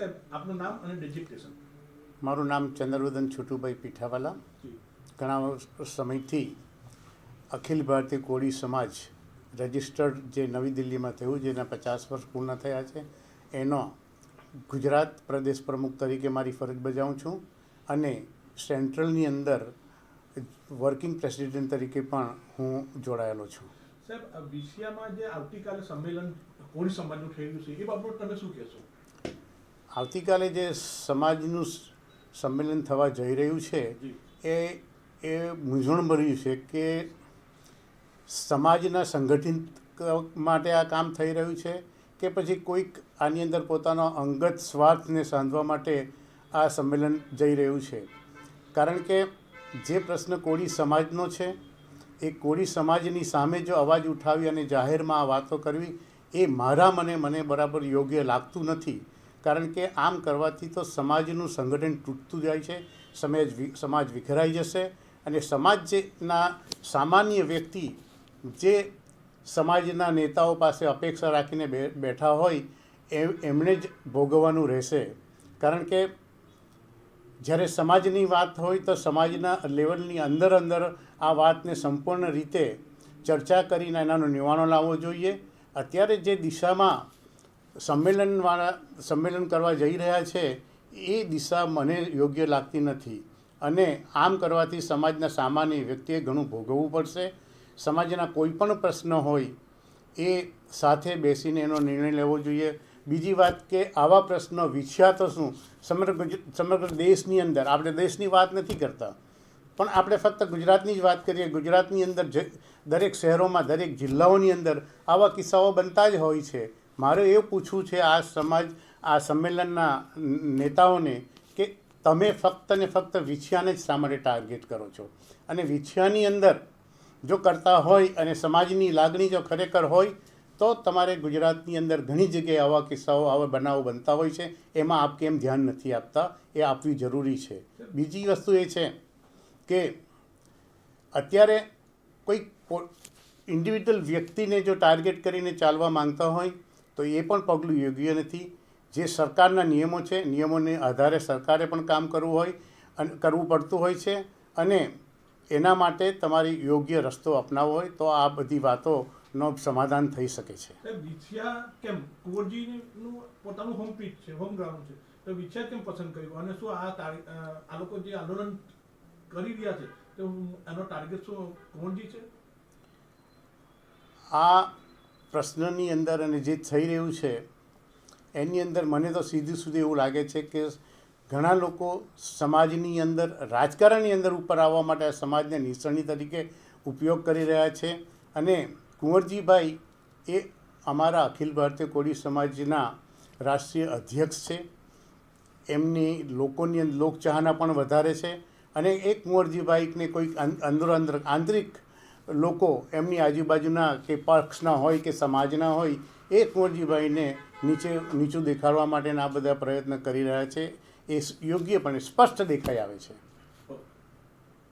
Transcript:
સાહેબ આપનું નામ અને ડેઝિગ્નેશન મારું નામ ચંદ્રવદન છોટુભાઈ પીઠાવાલા. ઘણા સમયથી અખિલ ભારતીય કોળી સમાજ રજિસ્ટર્ડ જે નવી દિલ્હીમાં થયું જેના પચાસ વર્ષ પૂર્ણ થયા છે એનો ગુજરાત પ્રદેશ પ્રમુખ તરીકે મારી ફરજ બજાવું છું અને સેન્ટ્રલની અંદર વર્કિંગ પ્રેસિડેન્ટ તરીકે પણ હું જોડાયેલો છું. સાહેબ વિશિયામાં જે આવતીકાલે સંમેલન કોળી સમાજનું થઈ રહ્યું છે એ બાબત તમે શું કહેશો? આવતીકાલે જે સમાજનું સંમેલન થવા જઈ રહ્યું છે એ એ એ મૂંઝવણભર્યું છે કે સમાજના સંગઠિત માટે આ કામ થઈ રહ્યું છે કે પછી કોઈક આની અંદર પોતાનો અંગત સ્વાર્થને સાંધવા માટે આ સંમેલન જઈ રહ્યું છે. કારણ કે જે પ્રશ્ન કોળી સમાજનો છે એ કોળી સમાજની સામે જો અવાજ ઉઠાવી અને જાહેરમાં આ વાતો કરવી એ મારા મને મને બરાબર યોગ્ય લાગતું નથી. કારણ કે આમ કરવાથી તો સમાજનું સંગઠન તૂટતું જાય છે, સમાજ સમાજ વિખરાઈ જશે અને સમાજના સામાન્ય વ્યક્તિ જે સમાજના નેતાઓ પાસે અપેક્ષા રાખીને બેઠા હોય એમણે જ ભોગવવાનું રહેશે. કારણ કે જ્યારે સમાજની વાત હોય તો સમાજના લેવલની અંદર અંદર આ વાતને સંપૂર્ણ રીતે ચર્ચા કરીને એનાનો નિવાણો લાવવો જોઈએ. અત્યારે જે દિશામાં સંમેલનવાળા, સંમેલન કરવા જઈ રહ્યા છે, એ દિશા મને યોગ્ય લાગતી નથી. અને આમ કરવાથી સમાજના સામાન્ય વ્યક્તિએ ઘણું ભોગવવું પડશે. સમાજના કોઈ પણ પ્રશ્ન હોય, એ સાથે બેસીને એનો નિર્ણય લેવો જોઈએ. બીજી વાત કે આવા પ્રશ્નો વિછ્યા તો શું? સમગ્ર સમગ્ર દેશની અંદર. આપણે દેશની વાત નથી કરતા. પણ આપણે ફક્ત ગુજરાતની જ વાત કરીએ. ગુજરાતની અંદર દરેક શહેરોમાં, દરેક જિલ્લાઓની અંદર આવા કિસ્સાઓ બનતા જ હોય છે. મારે એવું પૂછવું છે આ સમાજ, આ સંમેલનના નેતાઓને કે તમે ફક્ત ને ફક્ત વિછિયાને જ શા માટે ટાર્ગેટ કરો છો? અને વિછિયાની અંદર જો કરતા હોય અને સમાજની લાગણી જો ખરેખર હોય, તો તમારે ગુજરાતની અંદર ઘણી જગ્યાએ આવા કિસ્સાઓ, આવા બનાવો બનતા હોય છે. એમાં આપ કેમ ધ્યાન નથી આપતા. એ આપવી જરૂરી છે. બીજી વસ્તુ એ છે કે અત્યારે કોઈ ઇન્ડિવિજ્યુઅલ વ્યક્તિને જો ટાર્ગેટ કરીને ચાલવા માંગતા હોય તો એ પણ પગલું યોગ્ય નથી. જે સરકારના નિયમો છે નિયમોને આધારે સરકારે પણ કામ કરવું હોય અને કરવું પડતું હોય છે અને એના માટે તમારી યોગ્ય રસ્તો અપનાવવો હોય તો આ બધી વાતોનો સમાધાન થઈ શકે છે. કેમ? કુંવરજીનું પોતાનું હોમ પીચ છે હોમ ગ્રાઉન્ડ છે. તો વિછિયા કેમ પસંદ કર્યું? અને શું આ આ લોકો જે આંદોલન કરી રહ્યા છે તો એનો ટાર્ગેટ શું? કુંવરજી છે? આ પ્રશ્નની અંદર અને જે થઈ રહ્યું છે, એની અંદર મને તો સીધું સુધી એવું લાગે છે કે ઘણા લોકો સમાજની અંદર, રાજકારણની અંદર ઉપર આવવા માટે સમાજને નિસરણી તરીકે ઉપયોગ કરી રહ્યા છે. અને કુંવરજીભાઈ એ અમારા અખિલ ભારતીય કોળી સમાજના રાષ્ટ્રીય અધ્યક્ષ છે. એમની લોકોની લોકચાહના પણ વધારે છે. અને એ કુંવરજીભાઈને કોઈક અંદર અંદર, આંતરિક લોકો એમની આજુબાજુના કે પક્ષના હોય કે સમાજના હોય, એ કુંવરજીભાઈને નીચે, નીચું દેખાડવા માટેના આ બધા પ્રયત્ન કરી રહ્યા છે. એ યોગ્યપણે સ્પષ્ટ દેખાઈ આવે છે.